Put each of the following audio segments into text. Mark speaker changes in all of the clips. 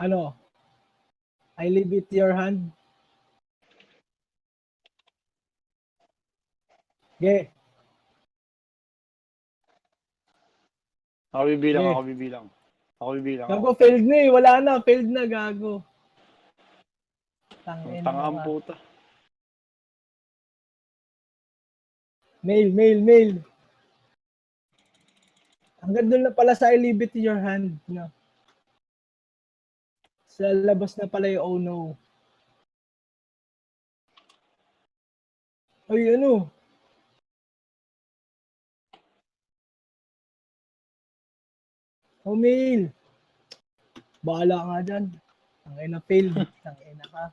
Speaker 1: Ano? I leave it to your hand. Ge,
Speaker 2: Ako bibilang,
Speaker 1: Eh.
Speaker 2: ako bibilang. Ako bibilang. Ako.
Speaker 1: gago failed na eh. Wala na, failed na gago. Tangin
Speaker 2: Tanga ang puta.
Speaker 1: Mail, mail, mail. Hanggang doon na pala sa I leave it to your hand. No? Sa labas na pala yung oh no. Ay, ano? Oh, mail. Bahala nga dyan. Tangin na failed. Tangin na ka.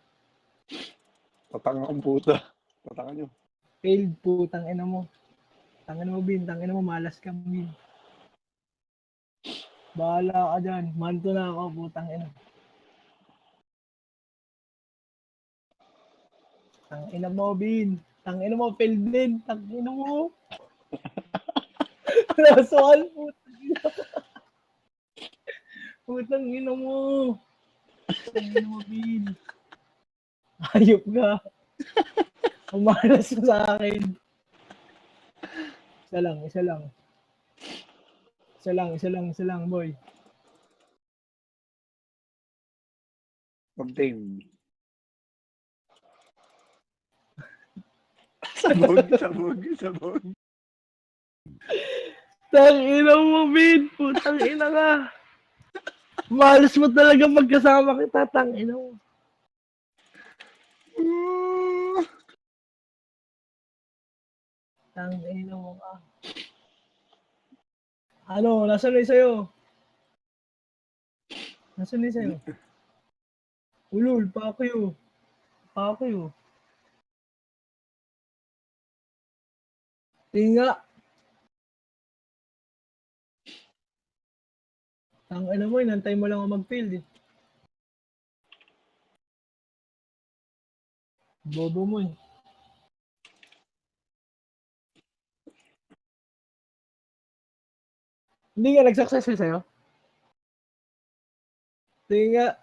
Speaker 2: Patanga ang puta. Patanga nyo.
Speaker 1: Failed po, tangin na mo. Tangin mo, Bin. Tangin mo, malas ka, Bin. Bahala ka dyan. Manto na ako, putang ina. Tangina mo, Bin. Tangina mo, failed din. Tangina mo. Nasual, putang ina. Putang ina mo. Tangina mo, Bin. Ayop ka. Umalas ka sa akin. Isa lang, isa lang. Isa lang, isa lang, isa lang, boy.
Speaker 2: Obtain. Sabog, sabog, sabog.
Speaker 1: Tangina mo, Bin. Putang ina ka. Malas mo talaga magkasama kita. Tangina mo. Tangina mo ka. Ano, nasaan na sa'yo? Nasaan na sa'yo? Ulul, pa kayo. Pa kayo. Tinga. Ang ano mo, inantay mo lang ako mag-field eh. Bobo mo eh. Hindi nga nag-successful sa'yo? Hindi nga.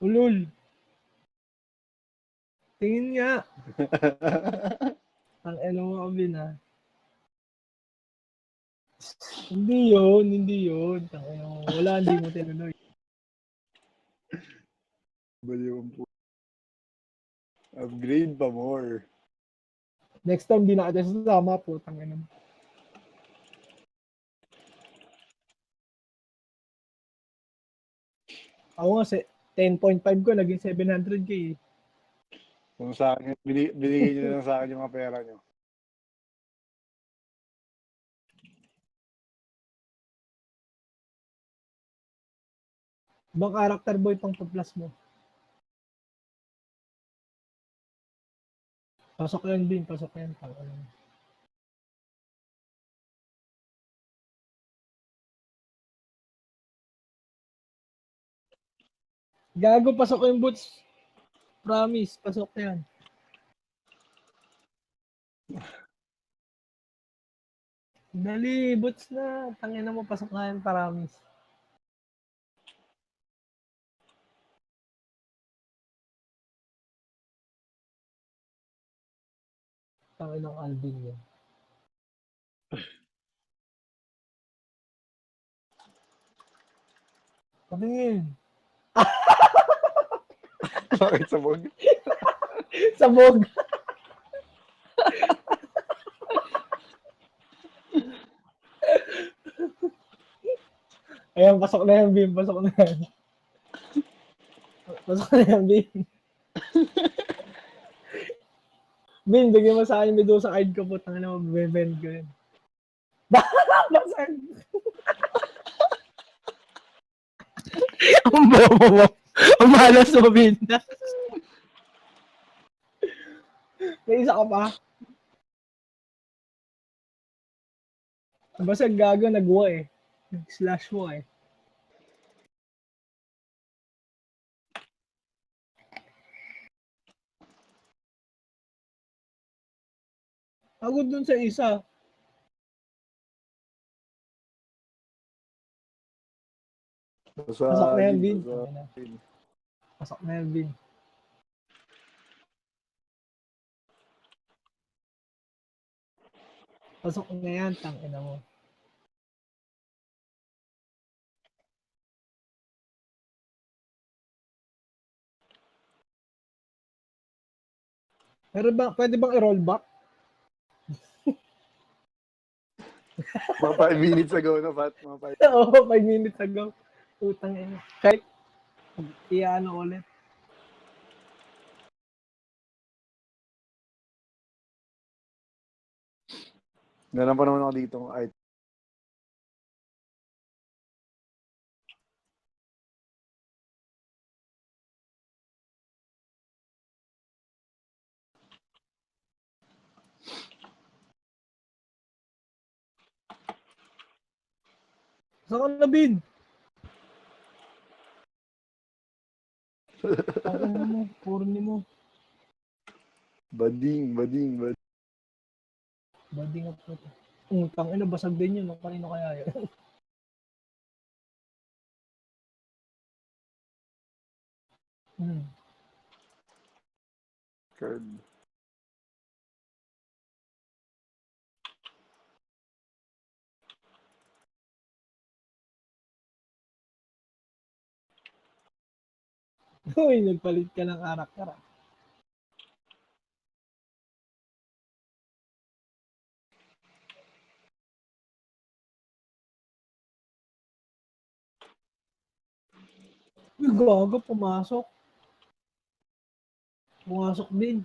Speaker 1: Ulul. Tingin nga. Ang ano mo kami na. Hindi yun, hindi yun. Tangina mo. Wala, hindi mo tinuloy.
Speaker 2: Baliw ang. Upgrade pa more.
Speaker 1: Next time, di na kita sasama po. Tangina mo. Ako nga, se- 10.5 ko, naging 700k. eh.
Speaker 2: Kung sa akin, bili, binigay na lang sa akin yung mga pera nyo.
Speaker 1: Ibang character boy pang plus mo. Pasok yan din, pasok yan. Tangina mo. Gago, pasok yung boots. Promise, pasok yan. Dali, boots na. Tangina mo, pasok na yan, promise. Tangin ng Alvin yan. Patingin.
Speaker 2: Bakit sabog?
Speaker 1: Sabog. Ayan, pasok na yan, Bim. Pasok na yan. Pasok na yan, Bim. Bim, bigyan mo sa akin yung Medusa card ko po. Tangin na mo, bebend ko yun. Basag. Ang bobo mo. Ang malas mo, Bim. May isa ka pa? Basta gago nagwa eh. Slash mo eh. Pagod dun sa isa. Pasok na yan, Bin.
Speaker 2: Pasok.
Speaker 1: Pasok na Bin. Pasok na yan, tangina mo. Pero ba, pwede bang i-roll back?
Speaker 2: Mga 5 minutes ago na, Pat. Mga 5
Speaker 1: Oo, 5 minutes ago. Utang ina. Kahit iano ulit.
Speaker 2: Meron pa naman ako dito. Ay,
Speaker 1: Saan ka na, Bin? Ang ano mo, porni mo.
Speaker 2: Bading, bading, bading.
Speaker 1: Banding up ko. Utang ina, basag din yun. Kanino kaya yun? hmm.
Speaker 2: Card.
Speaker 1: Uy, nagpalit ka ng karakter ah. Uy, gago, pumasok. Pumasok din.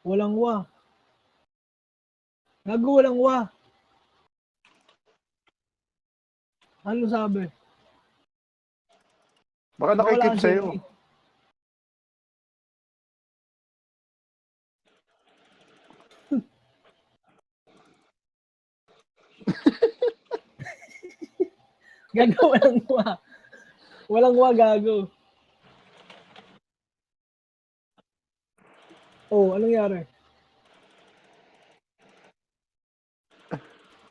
Speaker 1: Walang wa. Gago, walang wa. Ano sabi?
Speaker 2: Baka
Speaker 1: Wala
Speaker 2: nakikip
Speaker 1: ang
Speaker 2: sa'yo.
Speaker 1: safety. gago, walang wa. Walang wa, gago. Oh, anong nangyari?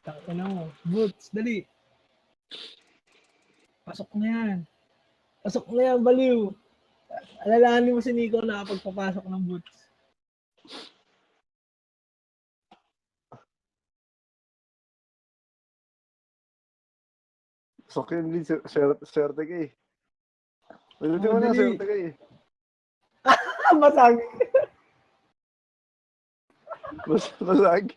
Speaker 1: Taka na mo. Boots, dali. Pasok na yan. Pasok na yan, baliw. Alalahanin mo si Nico na pagpapasok ng boots.
Speaker 2: So, Kim Lee, swerte, swerte ka eh. Pwede
Speaker 1: Oh,
Speaker 2: mo na, swerte ka eh.
Speaker 1: Basag.
Speaker 2: Mas, masag.